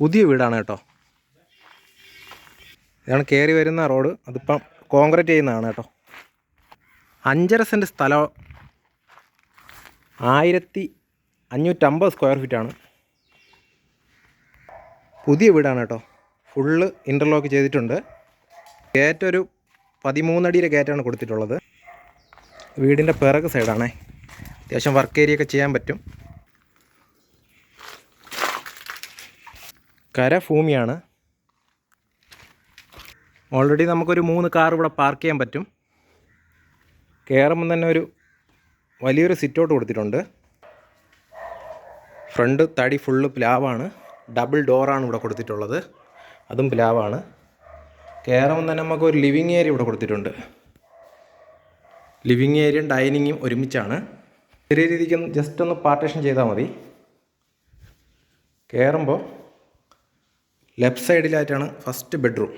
പുതിയ വീടാണ് കേട്ടോ. ഇതാണ് കയറി വരുന്ന റോഡ്. അതിപ്പം കോൺക്രീറ്റ് ചെയ്യുന്നതാണ് കേട്ടോ. അഞ്ചര സെന്റ് സ്ഥലം. ആയിരത്തി അഞ്ഞൂറ്റമ്പത് സ്ക്വയർ ഫീറ്റാണ് പുതിയ വീടാണ് കേട്ടോ. ഫുള്ള് ഇന്റർലോക്ക് ചെയ്തിട്ടുണ്ട്. ഗേറ്റ് ഒരു ഗേറ്റാണ് കൊടുത്തിട്ടുള്ളത്. വീടിന്റെ പിറക് സൈഡാണേ അത്യാവശ്യം വർക്ക് ഏരിയ ഒക്കെ ചെയ്യാൻ പറ്റും. കരഭൂമിയാണ്. ഓൾറെഡി നമുക്കൊരു മൂന്ന് കാർ ഇവിടെ പാർക്ക് ചെയ്യാൻ പറ്റും. കയറുമ്പം തന്നെ ഒരു വലിയൊരു സിറ്റൗട്ട് കൊടുത്തിട്ടുണ്ട്. ഫ്രണ്ട് തടി ഫുള്ള് പ്ലാവാണ് ഡബിൾ ഡോറാണ് ഇവിടെ കൊടുത്തിട്ടുള്ളത്. അതും പ്ലാവാണ് കയറുമ്പം തന്നെ നമുക്ക് ഒരു ലിവിങ് ഏരിയ ഇവിടെ കൊടുത്തിട്ടുണ്ട്. ലിവിങ് ഏരിയയും ഡൈനിങ്ങും ഒരുമിച്ചാണ്. ചെറിയ രീതിക്ക് ജസ്റ്റ് ഒന്ന് പാർട്ടേഷൻ ചെയ്താൽ മതി. കയറുമ്പോൾ ലെഫ്റ്റ് സൈഡിലായിട്ടാണ് ഫസ്റ്റ് ബെഡ്റൂം.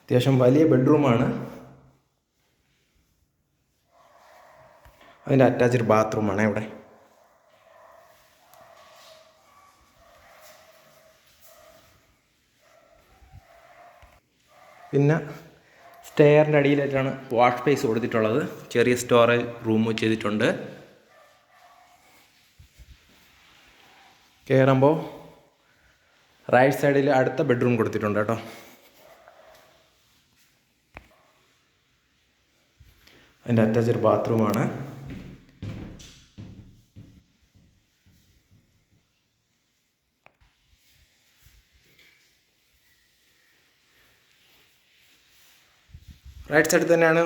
അത്യാവശ്യം വലിയ ബെഡ്റൂമാണ്. അതിന്റെ അറ്റാച്ച്ഡ് ബാത്റൂമാണ് ഇവിടെ. പിന്നെ സ്റ്റെയറിന്റെ അടിയിലായിട്ടാണ് വാഷ് സ്പേസ് കൊടുത്തിട്ടുള്ളത്. ചെറിയ സ്റ്റോറേജ് റൂം ചെയ്തിട്ടുണ്ട്. കയറുമ്പോൾ റൈറ്റ് സൈഡിൽ അടുത്ത ബെഡ്റൂം കൊടുത്തിട്ടുണ്ട് കേട്ടോ. അതിന്റെ അറ്റാച്ച്ഡ് ബാത്റൂമാണ് റൈറ്റ് സൈഡിൽ തന്നെയാണ്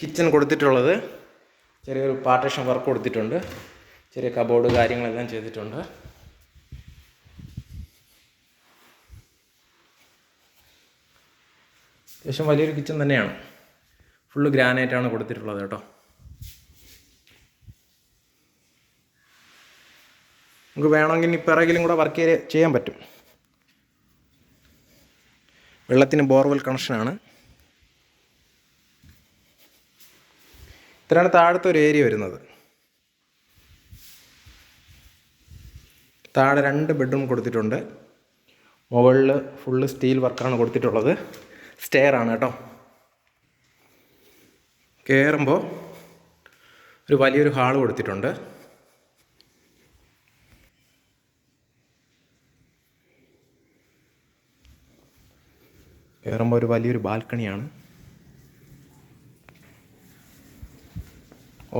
കിച്ചൺ കൊടുത്തിട്ടുള്ളത്. ചെറിയൊരു പാർട്ടേഷൻ വർക്ക് കൊടുത്തിട്ടുണ്ട്. ചെറിയ കബോർഡ് കാര്യങ്ങളെല്ലാം ചെയ്തിട്ടുണ്ട്. അത്യാവശ്യം വലിയൊരു കിച്ചൺ തന്നെയാണ്. ഫുള്ള് ഗ്രാനൈറ്റാണ് കൊടുത്തിട്ടുള്ളത് കേട്ടോ. നമുക്ക് വേണമെങ്കിൽ ഇനി പിറകിലും കൂടെ വർക്ക് ചെയ്യാൻ പറ്റും. വെള്ളത്തിന് ബോർവെൽ കണക്ഷനാണ് ഇത്രയാണ് താഴത്തെ ഒരു ഏരിയ വരുന്നത്. താഴെ രണ്ട് ബെഡ്റൂം കൊടുത്തിട്ടുണ്ട്. മുകളിൽ ഫുള്ള് സ്റ്റീൽ വർക്കാണ് കൊടുത്തിട്ടുള്ളത്. സ്റ്റെയർ ആണ് കേട്ടോ. കയറുമ്പോൾ ഒരു വലിയൊരു ഹാൾ കൊടുത്തിട്ടുണ്ട്. കയറുമ്പോൾ ഒരു വലിയൊരു ബാൽക്കണിയാണ്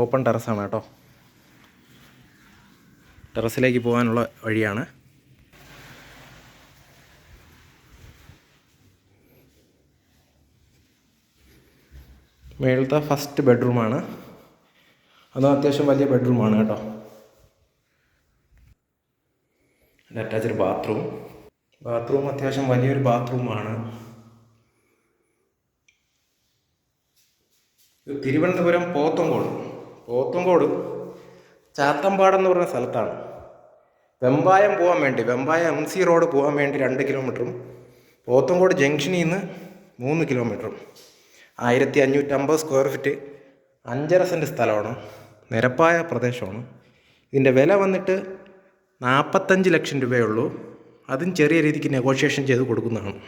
ഓപ്പൺ ടെറസാണ് കേട്ടോ. ടെറസിലേക്ക് പോകാനുള്ള വഴിയാണ്. മേളത്തെ ഫസ്റ്റ് ബെഡ്റൂമാണ് അതും അത്യാവശ്യം വലിയ ബെഡ്റൂമാണ് കേട്ടോ. അറ്റാച്ച്ഡ് ബാത്റൂം ബാത്റൂം അത്യാവശ്യം വലിയൊരു ബാത്റൂമാണ് തിരുവനന്തപുരം പോത്തങ്കോട് പോത്തങ്കോട് ചാത്തമ്പാട് എന്ന് പറഞ്ഞ സ്ഥലത്താണ്. വെമ്പായം പോകാൻ വേണ്ടി വെമ്പായം എം സി റോഡ് പോകാൻ വേണ്ടി രണ്ട് കിലോമീറ്ററും പോത്തങ്കോട് ജംഗ്ഷനിൽ നിന്ന് മൂന്ന് കിലോമീറ്ററും ആയിരത്തി അഞ്ഞൂറ്റമ്പത് സ്ക്വയർ ഫീറ്റ് അഞ്ചര സെന്റ് സ്ഥലമാണ്. നിരപ്പായ പ്രദേശമാണ്. ഇതിന്റെ വില വന്നിട്ട് നാൽപ്പത്തഞ്ച് ലക്ഷം രൂപയേ ഉള്ളൂ. അതും ചെറിയ രീതിക്ക് നെഗോഷിയേഷൻ ചെയ്ത് കൊടുക്കുന്നതാണ്.